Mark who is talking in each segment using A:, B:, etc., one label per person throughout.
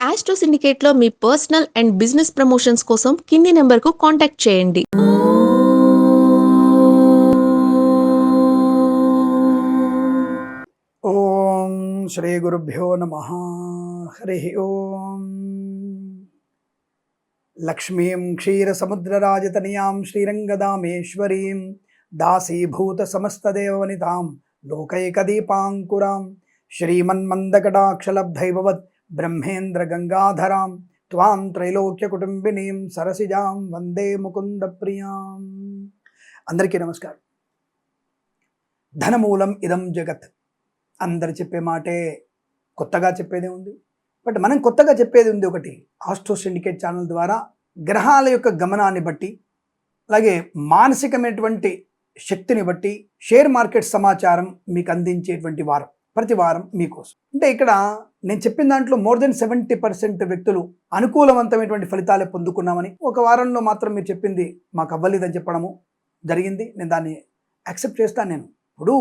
A: Astro సిండికేట్లో మీ personal and business promotions కోసం కింది నెంబర్కు కాంటాక్ట్ చేయండి.
B: ఓం శ్రీ గురుభ్యో నమ. హరి ఓం. లక్ష్మీం క్షీరసముద్రరాజతనయాం శ్రీరంగదామేశ్వరీం దాసీభూత సమస్తదేవనితాం లోకైకదీపాంకురాం. శ్రీమన్మందకటాక్షలబ్ధైభవత్ బ్రహ్మేంద్ర గంగాధరాం త్వాం త్రైలోక్యకుటుంబినీం సరసిజాం వందే ముకుంద ప్రియాం అందరికీ నమస్కారం. ధనమూలం ఇదం జగత్. అందరు చెప్పే మాటే కొత్తగా చెప్పేదే ఉంది. బట్ మనం కొత్తగా చెప్పేది ఉంది ఒకటి ఆస్ట్రో సిండికేట్ ఛానల్ ద్వారా గ్రహాల యొక్క గమనాన్ని బట్టి అలాగే మానసికమైనటువంటి శక్తిని బట్టి షేర్ మార్కెట్ సమాచారం మీకు అందించేటువంటి వారం ప్రతి వారం మీకోసం. అంటే ఇక్కడ నేను చెప్పిన దాంట్లో మోర్ దెన్ సెవెంటీ పర్సెంట్ వ్యక్తులు అనుకూలవంతమైనటువంటి ఫలితాలే పొందుకున్నామని ఒక వారంలో మాత్రం మీరు చెప్పింది మాకు అవ్వలేదని చెప్పడము జరిగింది. నేను దాన్ని యాక్సెప్ట్ చేస్తాను నేను ఇప్పుడు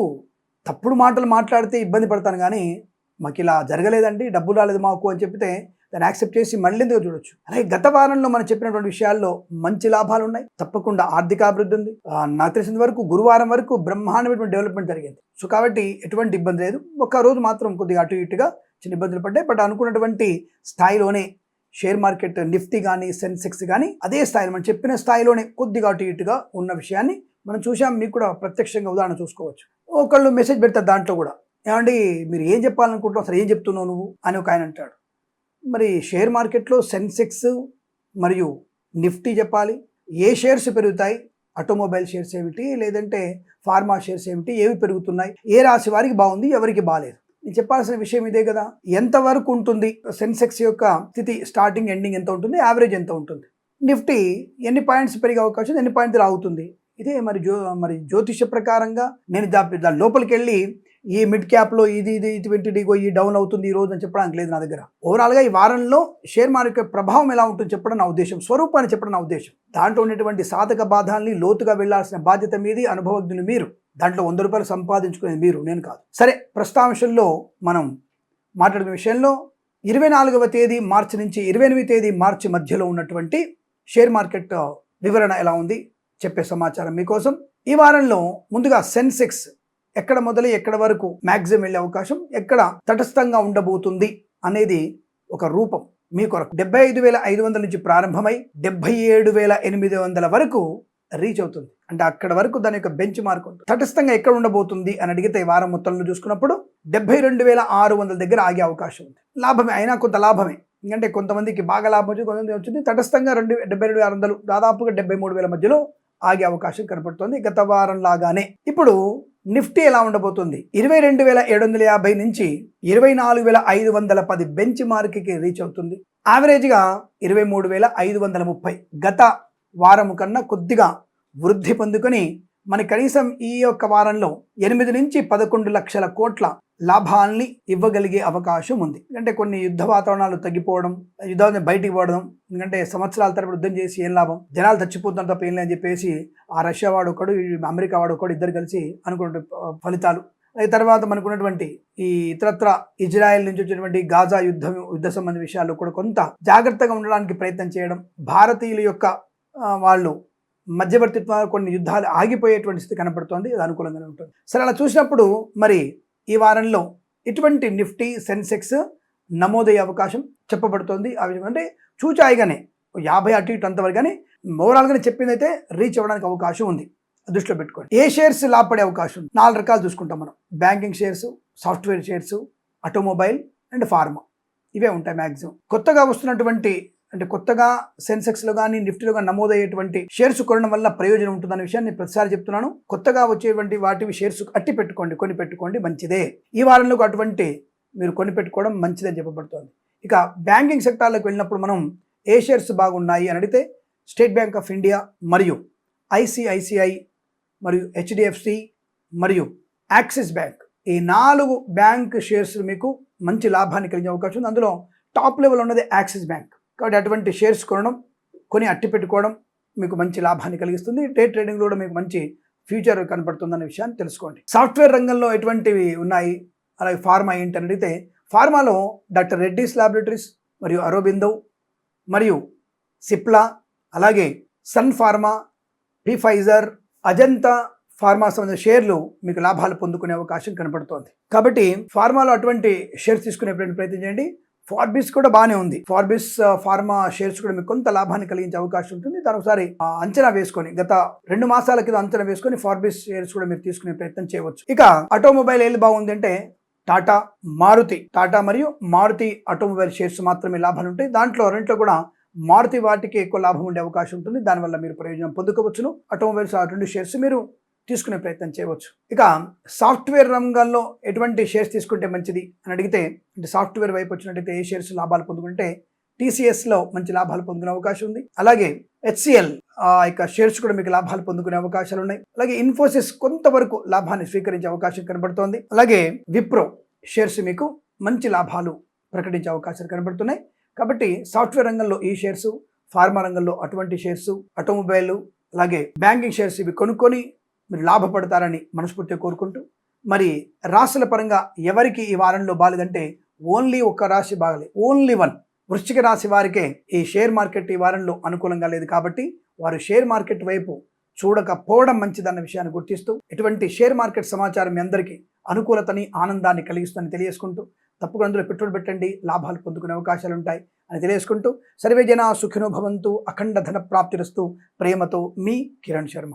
B: తప్పుడు మాటలు మాట్లాడితే ఇబ్బంది పడతాను కానీ మాకు ఇలా జరగలేదండి. డబ్బు రాలేదు మాకు అని చెప్తే దాన్ని యాక్సెప్ట్ చేసి మళ్ళీ ఎందుకు చూడొచ్చు. అలాగే గత వారంలో మనం చెప్పినటువంటి విషయాల్లో మంచి లాభాలు ఉన్నాయి. తప్పకుండా ఆర్థిక అభివృద్ధి ఉంది. నాకు తెలిసిన వరకు గురువారం వరకు బ్రహ్మాండమైనటువంటి డెవలప్మెంట్ జరిగింది. సో కాబట్టి ఎటువంటి ఇబ్బంది లేదు. ఒక్క రోజు మాత్రం కొద్దిగా అటు ఇటుగా చిన్న ఇబ్బందులు పడ్డాయి. బట్ అనుకున్నటువంటి స్థాయిలోనే షేర్ మార్కెట్ నిఫ్టీ కానీ సెన్సెక్స్ కానీ అదే స్థాయిలో మనం చెప్పిన స్థాయిలోనే కొద్దిగా అటు ఇటుగా ఉన్న విషయాన్ని మనం చూసాం మీకు కూడా ప్రత్యక్షంగా ఉదాహరణ చూసుకోవచ్చు. ఒకళ్ళు మెసేజ్ పెడతారు దాంట్లో కూడా. ఏమండి మీరు ఏం చెప్పాలనుకుంటున్నావు అసలు ఏం చెప్తున్నావు నువ్వు? అని ఒక ఆయన అంటాడు. మరి షేర్ మార్కెట్లో సెన్సెక్స్ మరియు నిఫ్టీ చెప్పాలి. ఏ షేర్స్ పెరుగుతాయి? ఆటోమొబైల్ షేర్స్ ఏమిటి? లేదంటే ఫార్మా షేర్స్ ఏమిటి? ఏవి పెరుగుతున్నాయి? ఏ రాశి వారికి బాగుంది? ఎవరికి బాగాలేదు? చెప్పాల్సిన విషయం ఇదే కదా. ఎంతవరకు ఉంటుంది? సెన్సెక్స్ యొక్క స్థితి స్టార్టింగ్ ఎండింగ్ ఎంత ఉంటుంది? యావరేజ్ ఎంత ఉంటుంది? నిఫ్టీ ఎన్ని పాయింట్స్ పెరిగే అవకాశం ఎన్ని పాయింట్స్ ఆగుతుంది ఇదే మరి జ్యో మరి జ్యోతిష ప్రకారంగా నేను దా దాని లోపలికి వెళ్ళి ఈ మిడ్ క్యాప్లో ఇది ఇది ఇటువంటి డిగో ఈ డౌన్ అవుతుంది ఈ రోజు అని చెప్పడానికి లేదు నా దగ్గర. ఓవరాల్గా ఈ వారంలో షేర్ మార్కెట్ ప్రభావం ఎలా ఉంటుంది చెప్పడం నా ఉద్దేశం. స్వరూపాన్ని చెప్పడం నా ఉద్దేశం. దాంట్లో ఉన్నటువంటి సాధక బాధల్ని లోతుగా వెళ్ళాల్సిన బాధ్యత మీది అనుభవజ్ఞులు మీరు. దాంట్లో వంద రూపాయలు సంపాదించుకునేది మీరు నేను కాదు. సరే ప్రస్తాంశంలో మనం మాట్లాడిన విషయంలో ఇరవై నాలుగవ తేదీ మార్చి నుంచి ఇరవై ఎనిమిది తేదీ మార్చి మధ్యలో ఉన్నటువంటి షేర్ మార్కెట్ వివరణ ఎలా ఉంది చెప్పే సమాచారం మీకోసం. ఈ వారంలో ముందుగా సెన్సెక్స్ ఎక్కడ మొదలు ఎక్కడ వరకు మ్యాక్సిమం వెళ్ళే అవకాశం ఎక్కడ తటస్థంగా ఉండబోతుంది అనేది ఒక రూపం మీ కొరకు. డెబ్బై ఐదు వేల ఐదు వందల నుంచి ప్రారంభమై డెబ్బై ఏడు వేల ఎనిమిది వందల వరకు రీచ్ అవుతుంది. అంటే అక్కడ వరకు దాని యొక్క బెంచ్ మార్క్ ఉంటుంది. తటస్థంగా ఎక్కడ ఉండబోతుంది అని అడిగితే ఈ వారం మొత్తంలో చూసుకున్నప్పుడు డెబ్బై రెండు వేల ఆరు వందల దగ్గర ఆగే అవకాశం ఉంది. లాభమే అయినా కొంత లాభమే. ఎందుకంటే కొంతమందికి బాగా లాభం వచ్చింది కొంతమంది వచ్చింది. తటస్థంగా రెండు డెబ్బై రెండు ఆరు వందలు దాదాపుగా డెబ్బై మూడు వేల మధ్యలో ఆగే అవకాశం కనపడుతుంది గత వారం లాగానే. ఇప్పుడు నిఫ్టీ ఎలా ఉండబోతుంది? ఇరవై రెండు వేల ఏడు వందల యాభై నుంచి ఇరవై నాలుగు వేల ఐదు వందల పది బెంచ్ మార్క్కి రీచ్ అవుతుంది. యావరేజ్గా ఇరవై మూడు వేల ఐదు వందల ముప్పై. గత వారం కన్నా కొద్దిగా వృద్ధి పొందుకొని మన కనీసం ఈ యొక్క వారంలో ఎనిమిది నుంచి పదకొండు లక్షల కోట్ల లాభాల్ని ఇవ్వగలిగే అవకాశం ఉంది. ఎందుకంటే కొన్ని యుద్ధ వాతావరణాలు తగ్గిపోవడం యుద్ధాన్ని బయటికి పోవడం ఎందుకంటే సంవత్సరాల తరపు యుద్ధం చేసి ఏం లాభం? జనాలు చచ్చిపోతున్నారు తప్ప ఏం లేదని చెప్పేసి ఆ రష్యా వాడు ఒకడు అమెరికా వాడు ఒకడు ఇద్దరు కలిసి అనుకున్న ఫలితాలు. అది తర్వాత మనకున్నటువంటి ఈ ఇతరత్ర ఇజ్రాయెల్ నుంచి వచ్చినటువంటి గాజా యుద్ధం యుద్ధ సంబంధ విషయాల్లో కూడా కొంత జాగ్రత్తగా ఉండడానికి ప్రయత్నం చేయడం భారతీయుల యొక్క వాళ్ళు మధ్యవర్తిత్వ కొన్ని యుద్ధాలు ఆగిపోయేటువంటి స్థితి కనపడుతోంది అది అనుకూలంగానే ఉంటుంది. సరే అలా చూసినప్పుడు మరి ఈ వారంలో ఇటువంటి నిఫ్టీ సెన్సెక్స్ నమోదయ్యే అవకాశం చెప్పబడుతోంది. ఆ అంటే చూచాయిగానే యాభై అటు ఇటు అంతవరకు కానీ ఓవరాల్గానే చెప్పింది అయితే రీచ్ అవ్వడానికి అవకాశం ఉంది. దృష్టిలో పెట్టుకోండి. ఏ షేర్స్ లాభపడే అవకాశం ఉంది? నాలుగు రకాలు చూసుకుంటాం మనం. Banking shares software shares automobile and pharma. ఇవే ఉంటాయి మ్యాక్సిమం కొత్తగా వస్తున్నటువంటి అంటే కొత్తగా సెన్సెక్స్లో కానీ నిఫ్టీలో కానీ నమోదయ్యేటువంటి షేర్స్ కొనడం వల్ల ప్రయోజనం ఉంటుందనే విషయాన్ని ప్రతిసారి చెప్తున్నాను. కొత్తగా వచ్చేటువంటి వాటివి షేర్స్ అట్టి పెట్టుకోండి కొని పెట్టుకోండి మంచిదే. ఈ వారంలో అటువంటి మీరు కొని పెట్టుకోవడం మంచిదని చెప్పబడుతోంది. ఇక బ్యాంకింగ్ సెక్టార్లోకి వెళ్ళినప్పుడు మనం ఏ షేర్స్ బాగున్నాయి అని అడిగితే స్టేట్ బ్యాంక్ ఆఫ్ ఇండియా మరియు ఐసిఐసిఐ మరియు హెచ్డిఎఫ్సి మరియు యాక్సిస్ బ్యాంక్. ఈ నాలుగు బ్యాంక్ షేర్స్ మీకు మంచి లాభాన్ని కలిగే అవకాశం ఉంది. అందులో టాప్ లెవెల్ ఉన్నది యాక్సిస్ బ్యాంక్. కాబట్టి అటువంటి షేర్స్ కొనడం కొని అట్టి పెట్టుకోవడం మీకు మంచి లాభాన్ని కలిగిస్తుంది. డే ట్రేడింగ్లో కూడా మీకు మంచి ఫ్యూచర్ కనపడుతుందనే విషయాన్ని తెలుసుకోండి. సాఫ్ట్వేర్ రంగంలో ఎటువంటివి ఉన్నాయి? అలాగే ఫార్మా ఏంటి అని అడిగితే ఫార్మాలో డాక్టర్ రెడ్డిస్ ల్యాబొరేటరీస్ మరియు అరోబిందో మరియు సిప్లా అలాగే Sun Pharma Pfizer Ajanta pharma సంబంధించిన షేర్లు మీకు లాభాలు పొందుకునే అవకాశం కనపడుతోంది. కాబట్టి ఫార్మాలో అటువంటి షేర్స్ తీసుకునే ప్రయత్నం చేయండి. ఫార్బిస్ కూడా బాగానే ఉంది. ఫార్బిస్ ఫార్మా షేర్స్ కూడా మీకు కొంత లాభాన్ని కలిగించే అవకాశం ఉంటుంది. దాని ఒకసారి uh, అంచనా వేసుకొని గత రెండు మాసాల కింద అంచనా వేసుకొని ఫార్బిస్ షేర్స్ కూడా మీరు తీసుకునే ప్రయత్నం చేయవచ్చు. ఇక ఆటోమొబైల్ ఏది బాగుంది అంటే టాటా మారుతి. టాటా మరియు మారుతి ఆటోమొబైల్ షేర్స్ మాత్రమే లాభాలు ఉంటాయి. దాంట్లో రెంట్లో కూడా మారుతి వాటికి ఎక్కువ లాభం ఉండే అవకాశం ఉంటుంది. దానివల్ల మీరు ప్రయోజనం పొందుకోవచ్చును. ఆటోమొబైల్స్ ఆ రెండు షేర్స్ మీరు తీసుకునే ప్రయత్నం చేయవచ్చు. ఇక సాఫ్ట్వేర్ రంగంలో ఎటువంటి షేర్స్ తీసుకుంటే మంచిది అని అడిగితే అంటే సాఫ్ట్వేర్ వైపు వచ్చినట్టయితే ఏ షేర్స్ లాభాలు పొందుకుంటే టీసీఎస్లో మంచి లాభాలు పొందుకునే అవకాశం ఉంది. అలాగే హెచ్సిఎల్ ఆ యొక్క షేర్స్ కూడా మీకు లాభాలు పొందుకునే అవకాశాలు ఉన్నాయి. అలాగే ఇన్ఫోసిస్ కొంతవరకు లాభాన్ని స్వీకరించే అవకాశం కనబడుతోంది. అలాగే విప్రో షేర్స్ మీకు మంచి లాభాలు ప్రకటించే అవకాశాలు కనబడుతున్నాయి. కాబట్టి సాఫ్ట్వేర్ రంగంలో ఈ షేర్స్ ఫార్మా రంగంలో అటువంటి షేర్స్ ఆటోమొబైల్ అలాగే బ్యాంకింగ్ షేర్స్ ఇవి కొనుక్కొని మీరు లాభపడతారని మనస్ఫూర్తిగా కోరుకుంటూ మరి రాశుల పరంగా ఎవరికి ఈ వారంలో బాలేదంటే ఓన్లీ ఒక్క రాశి బాగలే ఓన్లీ వన్. వృశ్చిక రాశి వారికే ఈ షేర్ మార్కెట్ ఈ వారంలో అనుకూలంగా లేదు కాబట్టి వారు షేర్ మార్కెట్ వైపు చూడకపోవడం మంచిదన్న విషయాన్ని గుర్తిస్తూ ఇటువంటి షేర్ మార్కెట్ సమాచారం మీ అందరికీ అనుకూలతని ఆనందాన్ని కలిగిస్తుందని తెలియజేసుకుంటూ తప్పకుండా అందులో పెట్టుబడి పెట్టండి లాభాలు పొందుకునే అవకాశాలు ఉంటాయి అని తెలియజేసుకుంటూ సర్వేజన సుఖినో భవంతు అఖండ ధన ప్రాప్తిరస్తూ ప్రేమతో మీ కిరణ్ శర్మ.